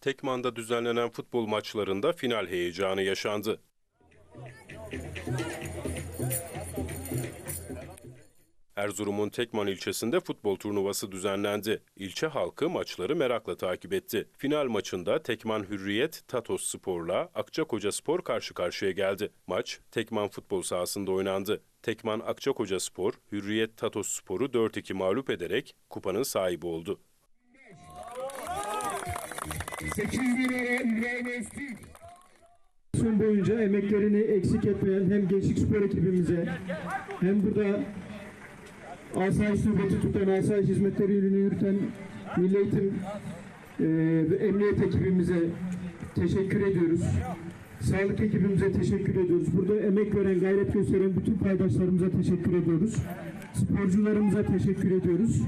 Tekman'da düzenlenen futbol maçlarında final heyecanı yaşandı. Erzurum'un Tekman ilçesinde futbol turnuvası düzenlendi. İlçe halkı maçları merakla takip etti. Final maçında Tekman Hürriyet Tatos Spor'la Akçakoca Spor karşı karşıya geldi. Maç Tekman futbol sahasında oynandı. Tekman Akçakoca Spor, Hürriyet Tatos Spor'u 4-2 mağlup ederek kupanın sahibi oldu. 8 lira İbrahim Öztürk. Sezon boyunca emeklerini eksik etmeyen hem Gençlik Spor ekibimize hem burada asayiş nöbeti tutan, asayiş hizmetleriyle yürüten Milli Eğitim e, ve Emniyet ekibimize teşekkür ediyoruz. Sağlık ekibimize teşekkür ediyoruz. Burada emek veren, gayret gösteren bütün paydaşlarımıza teşekkür ediyoruz. Sporcularımıza teşekkür ediyoruz.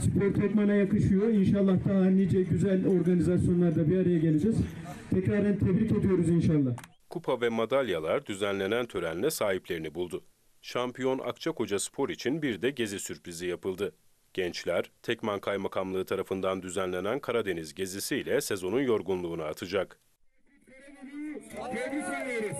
Spor tekmana yakışıyor. İnşallah daha nice güzel organizasyonlarda bir araya geleceğiz. Tekraren tebrik ediyoruz inşallah. Kupa ve madalyalar düzenlenen törenle sahiplerini buldu. Şampiyon Akçakoca Spor için bir de gezi sürprizi yapıldı. Gençler, Tekman Kaymakamlığı tarafından düzenlenen Karadeniz gezisiyle sezonun yorgunluğunu atacak. Tebrik ediyoruz.